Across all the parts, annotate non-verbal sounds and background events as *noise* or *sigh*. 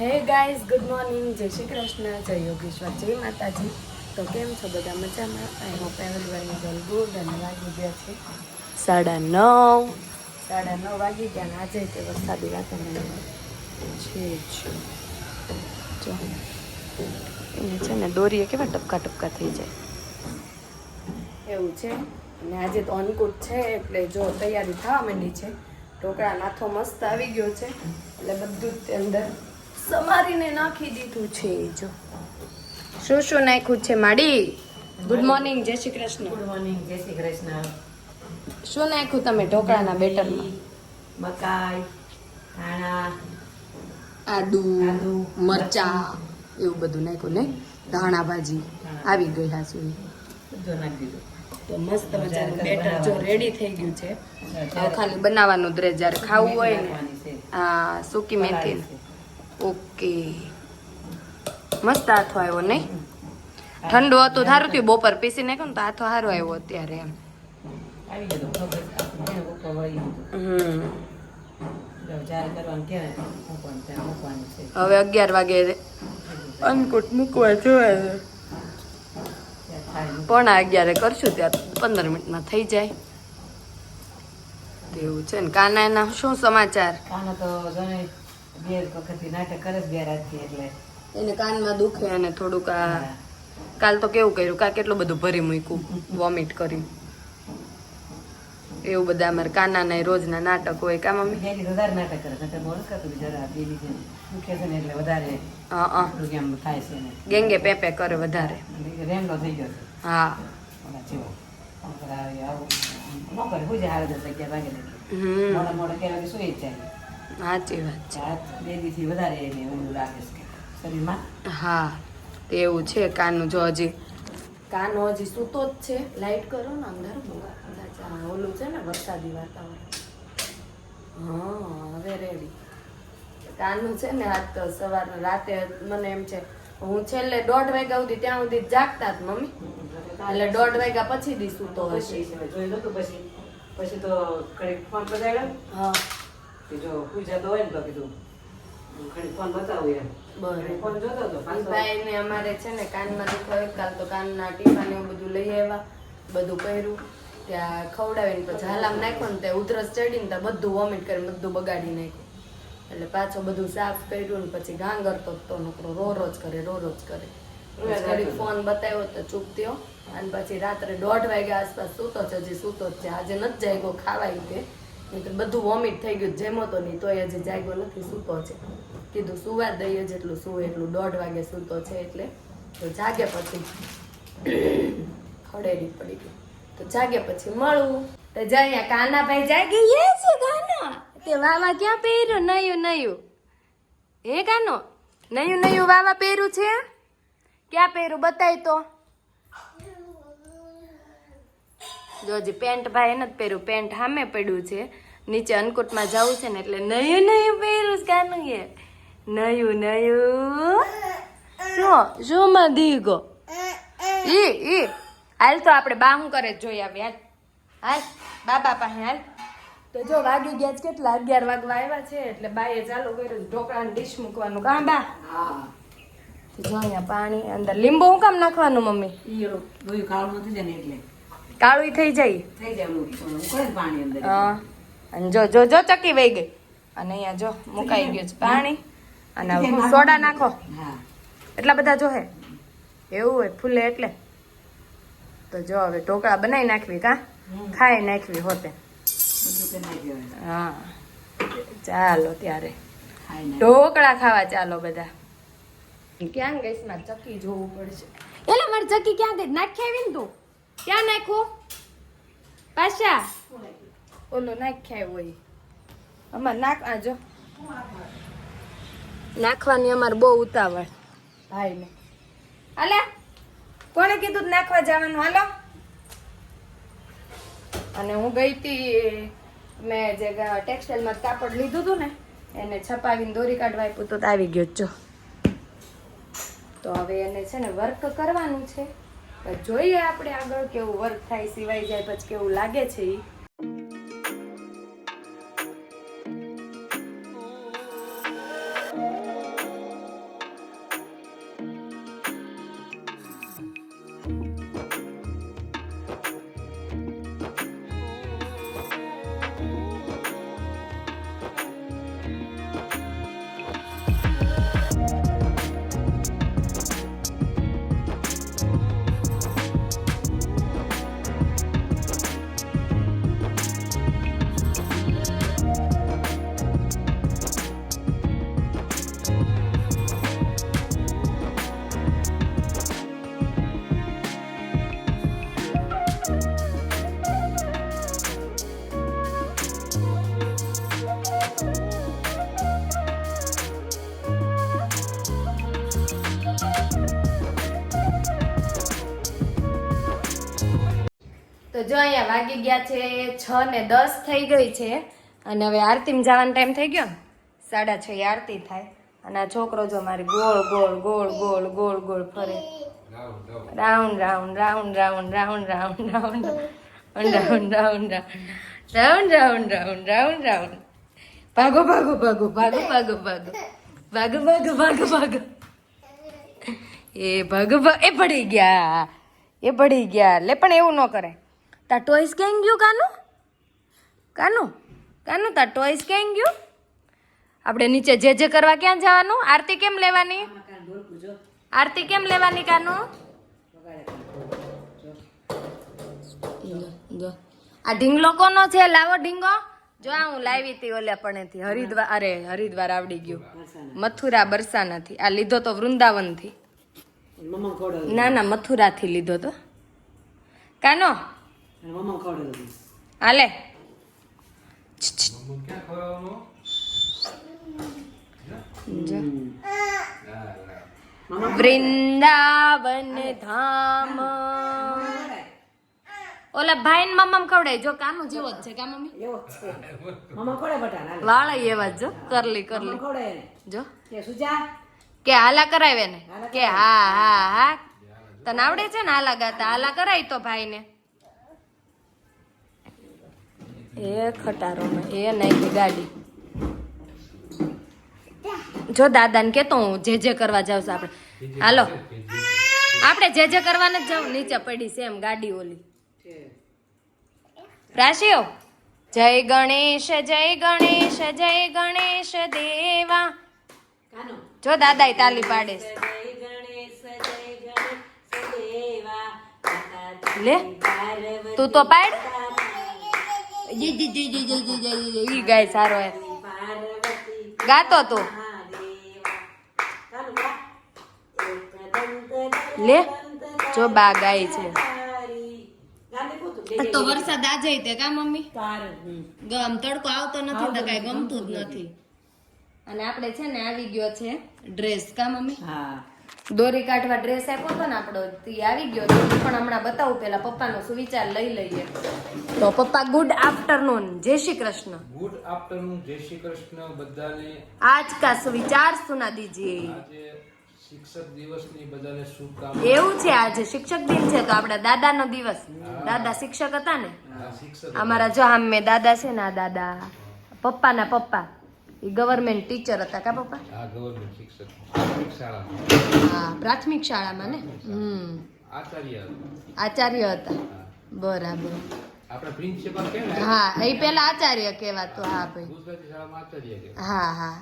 Hey guys good morning. જય શ્રી કૃષ્ણ જય યોગેશ્વર જય માતાજી. તો કેમ છો બધા મજામાં? I hope everyone is all good અને વાગી ગયા છે. સાડા નવ. સાડા નવ વાગી ગયા અને આજે તે વરસાદી વાતાવરણ છે જો. એને છે ને દોરીએ કેવા ટપકા ટપકા થઈ જાય. એવું છે. અને આજે તો અન્નકૂટ છે એટલે જો તૈયારી થવા માંડી છે. ઢોકળા નાથો મસ્ત આવી ગયો છે. એટલે બધું જ તે અંદર સમારીને નાખી દીધું છે જો. શું શું નાખ્યું છે માડી? ગુડ મોર્નિંગ જય શ્રી કૃષ્ણ. ગુડ મોર્નિંગ જય શ્રી કૃષ્ણ. શું નાખ્યું તમે ઢોકળાના બેટરમાં? મકાઈ ધાણા આદુ આદુ, મરચા એવું બધું નાખ્યું ને? ધાણા ભાજી. આવી ગઈ હા સુધી બધું નાખી દીધું. તો મસ્ત મજાનું બેટર જો રેડી થઈ ગયું છે. ખાલી બનાવવાનું જ રહે જ્યારે ખાવું હોય ને. હા સૂકી મેથી. ઓકે. મસ્ત હાથો આવ્યો નહીં? ઠંડુ હતું સારું થયું બપોર પીસી નાખ્યું ને તો હાથો સારો આવ્યો અત્યારે એમ. ત્યાં હવે અગિયાર વાગે અન્નકૂટ મૂકવા જોવે પણ ત્યાં અગિયારે કરશું ત્યારે પંદર મિનિટમાં થઈ જાય. તેવું છે ને. કાના એના શું સમાચાર? કાના તો બે વખતથી નાટક કરે બે રાતથી એટલે. એને કાનમાં દુખે અને થોડુંક આ કાલ તો કેવું કર્યું? કા કેટલું બધું ભરી મૂક્યું? *laughs* વોમિટ કરી. એવું બધા અમારે કાનાના રોજના નાટક હોય કા મમ્મી? એની વધારે નાટક કરે છે. મોડું કરતું જરા બેલી છે દુખે છે ને એટલે વધારે હા હા. એમ થાય છે ને. ગેંગે પેપે કરે વધારે. રેંગો થઈ ગયો છે. હા. જેવો. આવું. ન કરે હું જ હારે દસ અગિયાર વાગે મોડા મોડા ક્યાં સુઈ જાય. સાચી વાત છે. રાત વધારે એને એવું લાગે છે શરીરમાં. હા તેવું છે કાનું જો હજી. કાનો હજી સૂતો જ છે. લાઇટ કરો ને અંધારું બહુ ઓલું છે ને વરસાદી વાતાવરણ. હા હવે રેડી કાનું છે ને આજ તો સવારનું રાતે મને એમ છે હું છેલ્લે દોઢ વાગ્યા સુધી ત્યાં સુધી જાગતા જ મમ્મી. એટલે દોઢ વાગ્યા પછી દી સૂતો હશે. જોઈ જોઈ તો પછી પછી તો ઘડીક ફોન બતાવ્યો હા. કે જો કોઈ હોય ને તો કીધું ઘડીક ફોન બતાવું એમ. બરાબર. ફોન જોતો હતો પાછો. ભાઈ ને અમારે છે ને કાનમાં દુખાવે કાલ તો કાનના ટીપા ને એવું બધું લઈ આવ્યા બધું કર્યું ત્યાં ખવડાવીને પછી હાલામ નાખ્યો ને તે ઉધરસ ચડીને ત્યાં બધું વોમિટ કરીને બધું બગાડી નાખ્યું. એટલે પાછો બધું સાફ કર્યું ને પછી ગાંગરતો તો નોકરો રો રોજ કરે રો રોજ કરે. ફોન બતાવ્યો તો ચૂપ થયો. અને પછી રાત્રે દોઢ વાગ્યા આસપાસ સૂતો છે હજી સૂતો જ છે. આજે નથી જાગ્યો ખાવાય કે. નહીંતર બધું વોમિટ થઈ ગયું, જેમો તો નહીં, તોય હજી જાગ્યો નથી, સૂતો છે. કીધું, સુવા દઈએ જેટલું સુવે એટલું દોઢ વાગે સૂતો છે એટલે. તો જાગે પછી ખડેરી પડી ગઈ. તો જાગે પછી મળવું તો જાય કાનાભાઈ જાગી છે કાના તે વાવા ક્યાં પહેર્યું? નયું નયું. હે કાનો નયું નયું વાવા પહેર્યું છે? ક્યાં પહેર્યું? બતાય તો. જો હજી પેન્ટ ભાઈ એને જ પહેર્યું. પેન્ટ સામે પડ્યું છે. નીચે અન્નકૂટમાં જવું છે ને એટલે નયું નયું પહેર્યું કાનું એ. નયું નયું. શું શું માં દીગો ઈ ઈ. હાલ તો આપણે બા હું કરે જોઈ આવી, હાલ. હાલ, બાબા પાસે, હાલ. તો જો વાગી ગયા છે કેટલા? અગિયાર વાગવા આવ્યા છે એટલે બાએ ચાલુ કર્યું ઢોકળાની ડીશ મૂકવાનું. કાં બા? તો જો અહીંયા પાણી અંદર લીંબુ હું કામ નાખવાનું, મમ્મી? ઈ કાળું નથી એટલે. કાળું થઈ જાય. થઈ જાય પાણી અંદર? હા અને જો જો જો ચકી વહી ગઈ. અને અહીંયા જો મુકાઈ ગયું છે પાણી. અને સોડા નાખો. એટલા બધા જો હે. એવું હોય ફૂલે એટલે. તો જો હવે ઢોકળા બનાવી નાખવી કા. ખાઈ નાખવી હોતે. હા. ચાલો ત્યારે. ઢોકળા ખાવા ચાલો બધા. ક્યાં ગઈશ મારે ચકી જોવું પડશે. એટલે મારી ચકી ક્યાં ગઈ? નાખી આવી ને તું. ક્યાં નાખું પાછા. ઓલો નાખ્યા હોય. અમારે નાખ, આ નાખવાની અમારે બહુ ઉતાવળ. ભાઈને. હાલે. કોણે કીધું નાખવા જવાનું? હાલો. અને હું ગઈ હતી મેં જે ટેક્સટાઇલમાં કાપડ લીધું હતું ને, એને છપાવીને દોરી કાઢવા આપ્યું તો આવી ગયો જો તો હવે એને છે ને વર્ક કરવાનું છે. જોઈએ આપણે આગળ કેવું વર્ક થાય સિવાય જાય પછી કેવું લાગે છે ઈ. તો જો અહીંયા વાગી ગયા છે છ ને દસ થઈ ગઈ છે અને હવે આરતીમાં જવાનો ટાઈમ થઈ ગયો સાડા છ આરતી થાય અને આ છોકરો જો મારી ગોળ ગોળ ગોળ ગોળ ગોળ ગોળ ફરે round round round round round round round round round round round round round round round ભાગો ભાગો ભાગો ભાગો ભાગો ભાગો ભાગો ભાગો ભાગો ભાગો એ ભાગો એ પડી ગયા એ પડી ગયા લે પણ એવું ન કરે તાર ટોઈસ ક્યાં ગયું કાનું? કાનું? કાનું તાર ટોયસ ક્યાં ગયું? આપણે નીચે જે જે કરવા ક્યાં જવાનું? આરતી કેમ લેવાની? આરતી કેમ લેવાની કાનું? જો આ ઢીંગલો કોનો છે? લાવો ઢીંગો. જો આ હું લાવી હતી ઓલે પણેથી હરિદ્વાર અરે હરિદ્વાર આવડી ગયું. મથુરા બરસાનાથી. આ લીધો તો વૃંદાવનથી. ના ના મથુરાથી લીધો તો. કાનો? મમ્મા હાલે. વૃંદાવન ધામ. ઓલા ભાઈ ને મમ્મા ખવડાય. જો કાનો જેવો જ છે. કા મમ્મી? એવો જ છે. મમ્મા ખવડે બટાણ વાળા એવા જો કરલી કરલી. મમ્મા ખવડે. જો. કે સુજા? કે હાલા કરાવે ને? કે હા હા હા. તને આવડે છે ને હાલા ગાતા? હાલા કરાય તો ભાઈને. એ ખટારોમાં એ નાખી ગાડી. જો દાદાને કેતો હું જે જે કરવા જાઉં છું આપણે. હાલો. આપણે જે જે કરવાને જ જાવ નીચે પડી છે એમ ગાડી ઓલી. રાશિઓ જય ગણેશ જય ગણેશ જય ગણેશ દેવા. જો દાદા તાલી પાડે છે. જય ગણેશ જય ગણેશ દેવા. માતા લે તું તો પાડ. જી જી જી જી જી જી જી જી. ઈ ગાય સારો હે. ગાતો તું. લે જો બા ગાય છે. તો વરસાદ આ જાય તે કા મમ્મી? ગમ તડકો આવતો નથી તો કાંઈ ગમતું જ નથી. અને આપણે છે ને આવી ગયો છે ડ્રેસ કા મમ્મી? હા. દોરી કાઢવા ડ્રેસ આપ્યો હતો ને આપણો તે આવી ગયો તો પણ હમણાં બતાવું પેલા પપ્પાનો સુવિચાર લઈ લઈએ. તો પપ્પા ગુડ આફ્ટરનૂન જય શ્રી કૃષ્ણ. ગુડ આફ્ટરનૂન જય શ્રી કૃષ્ણ બધાને. આજ કા સુવિચાર સુના દીજીએ. આજે શિક્ષક દિવસની બધાને શુભકામના. એવું છે આજે શિક્ષક દિન છે તો આપણા દાદાનો દિવસ. દાદા શિક્ષક હતા ને? અમારા જો આમ મેં દાદા છે ને દાદા. પપ્પાના પપ્પા. એ ગવર્મેન્ટ ટીચર હતા કા પપ્પા? હા ગવર્મેન્ટ શિક્ષક. પ્રાથમિક શાળામાં. હા પ્રાથમિક શાળામાં ને? હમ. આચાર્ય આચાર્ય હતા. બરાબર. આપણે પ્રિન્સિપલ કે હા એ પહેલા આચાર્ય કહેવાતો હા ભાઈ. ગુજરાતી શાળામાં આચાર્ય કે હા હા.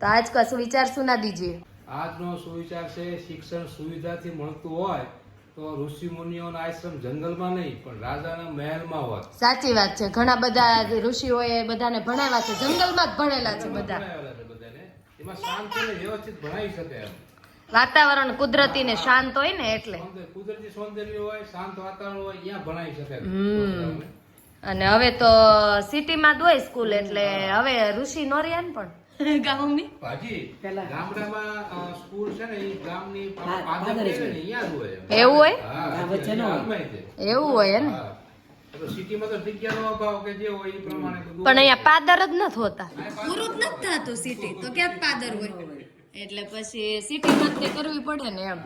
તો આજ કશું વિચાર સુના દીજે આજનો સુવિચાર છે? શિક્ષણ સુવિધાથી મળતું હોય તો ઋષિ મુનિઓનો આશ્રમ જંગલમાં નહીં પણ રાજાના મહેલમાં હોત સાચી વાત છે. ઘણા બધા ઋષિઓએ બધાને ભણાવ્યા છે. જંગલમાં જ ભણેલા છે બધા. ભણાવેલા છે બધાને. એમાં શાંત અને વ્યવસ્થિત ભણાવી શકે એમ. વાતાવરણ કુદરતી ને શાંત હોય ને એટલે. કુદરતી સૌંદર્ય હોય શાંત વાતાવરણ હોય ત્યાં ભણાવી શકે. અને હવે તો સિટીમાં જ હોય સ્કૂલ એટલે હવે ઋષિ નો રહ્યા ને પણ. *laughs* ગામની? ભાજી ગામડામાં સ્કૂલ છે ને એ ગામની પાદર પાદર છે ને અહીંયા હોય એવું હોય? હા, વચ્ચે ન. એવું હોય ને? હા. તો સિટીમાં તો જગ્યાનો અભાવ કે જે હોય એ પ્રમાણે બધું પણ અહીંયા પાદર જ નથી હોતા. પૂરું જ નથી થતું સિટી તો ક્યાં પાદર હોય? એટલે પછી સિટીમાં જ તે કરવી પડે ને એમ.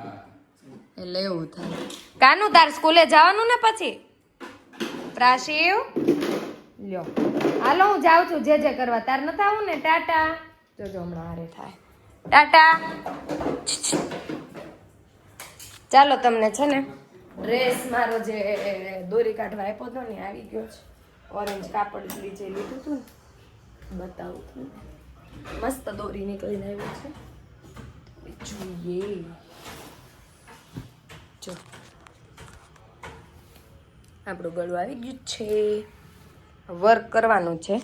એટલે એવું થાય. કાનું તાર સ્કૂલે જવાનું ને પછી? પ્રાશિવ? લ્યો. હાલો હું જાઉં છું જે જે કરવા. તાર નથી આવું ને ટાટા. જોજો હમણાં હારે થાય. ટાટા. ચાલો તમને છે ને ડ્રેસ મારો જે દોરી કાઢવા આપ્યો હતો ને આવી ગયો છે. ઓરેન્જ કાપડ જે લીધું હતું ને બતાવું છું. મસ્ત દોરી નીકળીને આવ્યું છે. જોઈએ. જો. આપણું ગળું આવી ગયું છે. વર્ક કરવાનું છે.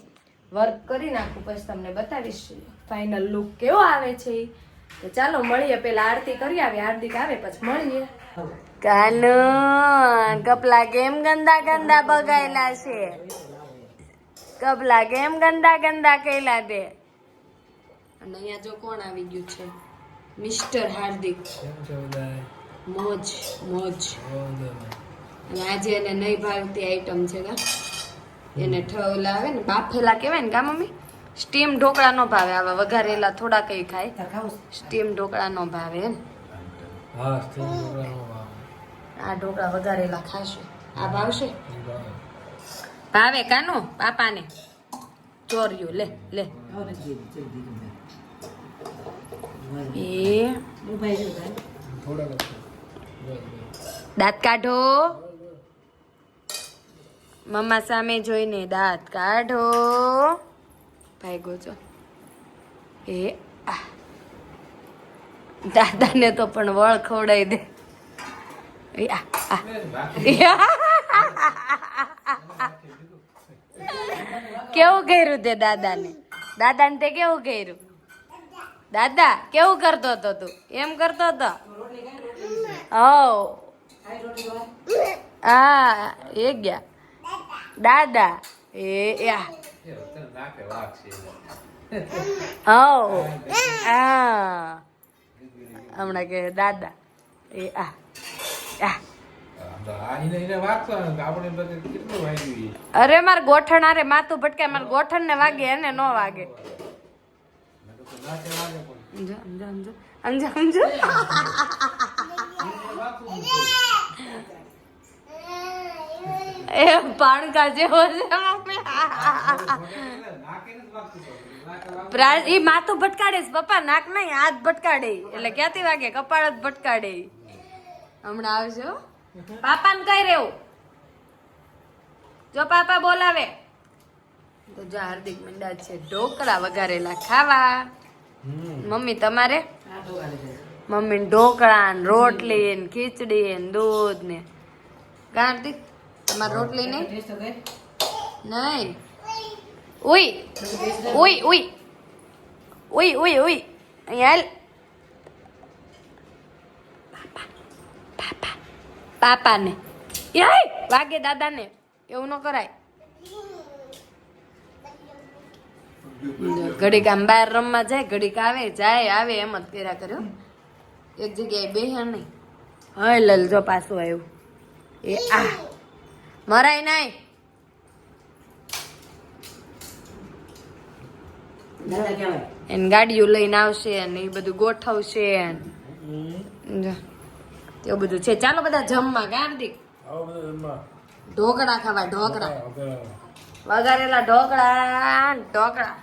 વર્ક કરી નાખું પછી તમને બતાવીશ ફાઇનલ લુક કેવો આવે છે. તો ચાલો મળીએ પેલા આરતી કરી આવે હાર્દિક આવે પછી મળીએ. કાનો કપલા કેમ ગંદા ગંદા બગાયેલા છે? કપલા કેમ ગંદા ગંદા કહેલા દે અને અહીંયા જો કોણ આવી ગયું છે? મિસ્ટર હાર્દિક. મોજ મોજ. અને આજે એને નહીં ભાવતી આઈટમ છે કા? એને ઠવલા આવે ને બાફેલા કહેવાય ને કા મમ્મી? સ્ટીમ ઢોકળા નો ભાવે આવા વઘારેલા થોડા કઈ ખાય? સ્ટીમ ઢોકળા નો ભાવે ને. આ ઢોકળા વઘારેલા ખાશે. આ ભાવશે? ભાવે. કાનો? પાપાને. ચોર્યું લે લે. એ. દાંત કાઢો. મમ્મા સામે જોઈને દાંત કાઢો. ભાઈ ગોજો એ દાદાને તો પણ વળ ખવડાવી દે. કેવું કર્યું તે દાદાને? દાદાને તે કેવું કર્યું? દાદા, કેવું કરતો હતો તું? એમ કરતો હતો? હો? હા, એ ગયા. વાઘ છે. હો હા. હમણાં કે દાદા. એ, આ. અરે, માર ગોઠણ અરે માથું ભટકાય. માર ગોઠણ ને વાગે, એને નો વાગે. સમજો. સમજો સમજો સમજો એને વાગતું જ નથી. એ પાણકા જેવો છે મમ્મી. એ માથું ભટકાડે છે પપ્પા, નાક નહીં, હાથ ભટકાડે. એટલે ક્યાંથી વાગે? કપાળ જ ભટકાડે. હમણાં આવજો પાપા પાપાને કઈ રેવું જો પાપા બોલાવે. તો જો હાર્દિક મંડા છે ઢોકળા વઘારેલા ખાવા. મમ્મી તમારે? મમ્મી ઢોકળા ને રોટલી ને ખીચડી ને દૂધ ને કાર્તિક તમારે રોટલી નહીં. નહીં ઉઈ ઉઈ ઉઈ ઉઈ ઉઈ ઉઈ અહીંયા હાલ. પાપા પાપા. પાપાને. વાગે દાદાને. એવું ન કરાય. ઘડીક આમ બહાર રમવા જાય ઘડીક આવે જાય આવે એમ જ કર્યા કર્યો એક જગ્યાએ બેહ્યા નહીં. હા લલ જો પાછું આવ્યું. એ આ. મરાય નહીં એને ગાડીઓ લઈને આવશે અને એ બધું ગોઠવશે. એવું બધું છે. ચાલો બધા જમવા એમાં. ઢોકળા ખાવા ઢોકળા. વઘારેલા ઢોકળા ઢોકળા.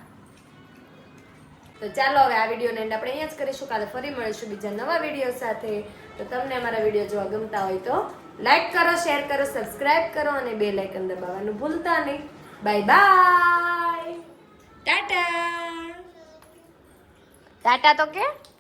તો ચાલો હવે આ વિડીયોને એન્ડ આપણે અહીંયા જ કરીશું. કાલે ફરી મળીશું બીજા નવા વીડિયો સાથે. તો તમને અમારા વીડિયો જોવા ગમતા હોય તો લાઈક કરો શેર કરો સબસ્ક્રાઇબ કરો અને બે લાઇકન દબાવવાનું ભૂલતા નહીં. Bye bye Tata. ટાટા તો કે?